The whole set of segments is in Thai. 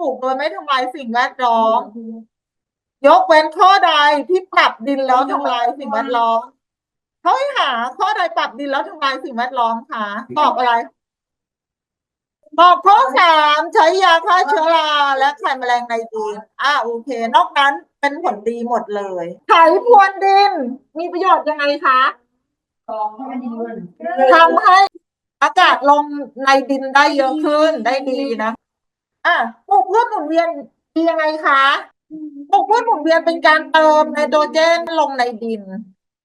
ปลูกโดยไม่ทำลายสิ่งแวดล้อม ยกเว้นข้อใดที่ปรับดินแล้วทำลายสิ่งแวดล้อมเขาให้หา ข้อใดปรับดินแล้วทำลายสิ่งแวดล้อมคะตอบอะไรตอบข้อสามใช้ยาฆ่าเชื้อราและไข่แมลงในดินอ่าโอเค นอกนั้นเป็นผลดีหมดเลยไถพรวนดิน มีประโยชน์ยังไงคะทำให้อากาศลงในดินได้เยอะขึ้นได้ดีนะ อะปลูกพืชหมุนเวียนดียังไงคะปลูกพืชหมุนเวียนเป็นการเติมไนโตรเจนลงในดิน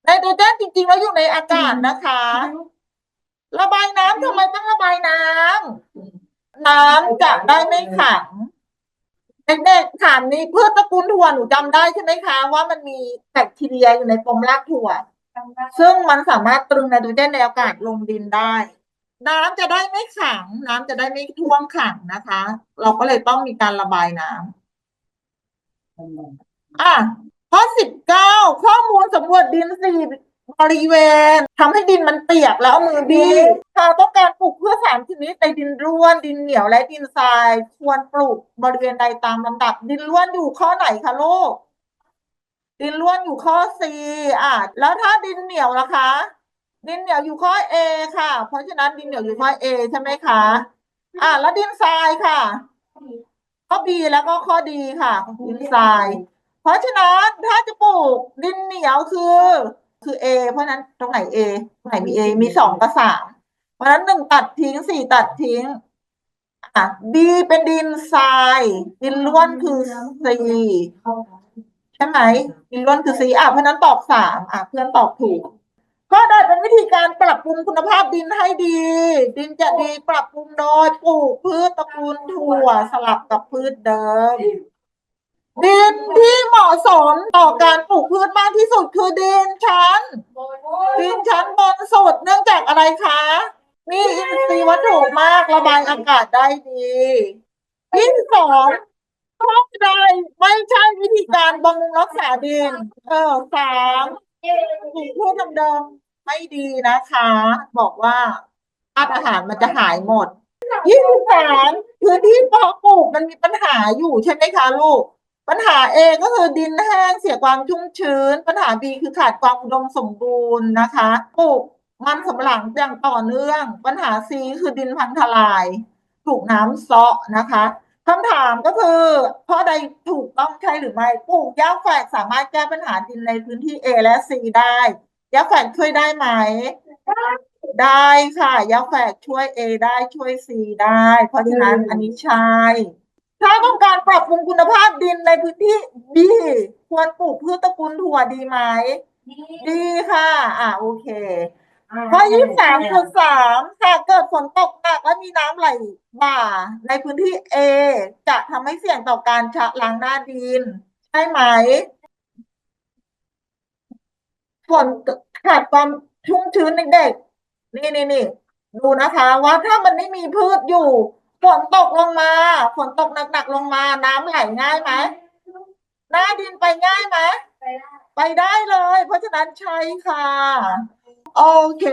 ไนโตรเจนจริงๆแล้วอยู่ในอากาศนะคะ ระบายน้ำทำไมต้องระบายน้ำน้ำจะได้ไม่ขังเด็กๆถามนี้พืชตระกูลถั่วหนูจำได้ใช่ไหมคะ ว่ามันมีแบคทีเรียอยู่ในปมรากถั่ว ซึ่งมันสามารถตรึงไนโตรเจนในอากาศลงดินได้ น้ำจะได้ไม่ขัง น้ำจะได้ไม่ท่วมขังนะคะ เราก็เลยต้องมีการระบายน้ำอะข้อสิบเก้าข้อมูลสำรวจดินสี่บริเวณทำให้ดินมันเปียกแล้วเอามือบีถ้าต้องการปลูกพืชสามชนิดในดินร่วน ดินเหนียวและดินทราย ควรปลูกบริเวณใดตามลำดับ ดินร่วนอยู่ข้อไหนคะลูกดินร่วนอยู่ข้อ C อะ แล้วถ้าดินเหนียวล่ะคะ ดินเหนียวอยู่ข้อ A ค่ะ เพราะฉะนั้นดินเหนียวอยู่ข้อ A ใช่ไหมคะ อะแล้วดินทรายค่ะ ข้อ B แล้วก็ข้อ D ค่ะ ดินทราย เพราะฉะนั้นถ้าจะปลูกดินเหนียวคือ คือ A เพราะฉะนั้นตรงไหน A ตรงไหนมี A มีสองกับสามเพราะฉะนั้นหนึ่งตัดทิ้งสี่ตัดทิ้ง อะ D เป็นดินทราย ดินล้วนคือ C ใช่ไหมดินล้วนคือ C อะเพราะฉะนั้นตอบสามอะ เพื่อนตอบถูก ข้อใดเป็นวิธีการปรับปรุงคุณภาพดินให้ดี ดินจะดีปรับปรุงโดยปลูกพืชตระกูลถั่วสลับกับพืชเดิม ดินที่เหมาะสมต่อการปลูกพืชมากที่สุดคือดินชั้น ดินชั้นบนสุดเนื่องจากอะไรคะ มีอินทรีย์วัตถุมากระบายอากาศได้ดีที่สองข้อใดไม่ใช่วิธีการบำรุงรักษาดิน เออสามปลูก พืชเดิมๆไม่ดีนะคะ บอกว่าธาตุอาหารมันจะหายหมดยี่สิบสามพื้นที่เพาะปลูกมันมีปัญหาอยู่ใช่ไหมคะลูก ปัญหา A ก็คือดินแห้งเสียความชุ่มชื้น ปัญหา B คือขาดความอุดมสมบูรณ์นะคะปลูกมันสำปะหลังอย่างต่อเนื่อง ปัญหา C คือดินพังทลาย ถูกน้ำเซาะนะคะ คำถามก็คือข้อใดถูกต้องใช่หรือไม่ปลูกหญ้าแฝกสามารถแก้ปัญหาดินในพื้นที่ A และ C ได้หญ้าแฝกช่วยได้ไหม ได้ค่ะหญ้าแฝกช่วย A ได้ช่วย C ได้ เพราะฉะนั้นอันนี้ใช่ถ้าต้องการปรับปรุงคุณภาพดินในพื้นที่ B ควรปลูกพืชตระกูลถั่วดีไหม ดีค่ะ อ่าโอเคข้อยี่สิบสามจุดสามหากเกิดฝนตก หนักและมีน้ำไหลบ่าในพื้นที่ A จะทำให้เสี่ยงต่อการชะล้างหน้าดิน ใช่ไหมฝนขาดความชุ่มชื้นในเด็ก นี่นี่นี่ดูนะคะ ว่าถ้ามันไม่มีพืชอยู่ฝนตกลงมาฝนตกหนักๆลงมา น้ำไหลง่ายไหมหน้าดินไปง่ายไหมไปได้เลย เพราะฉะนั้นใช่ค่ะ โอเค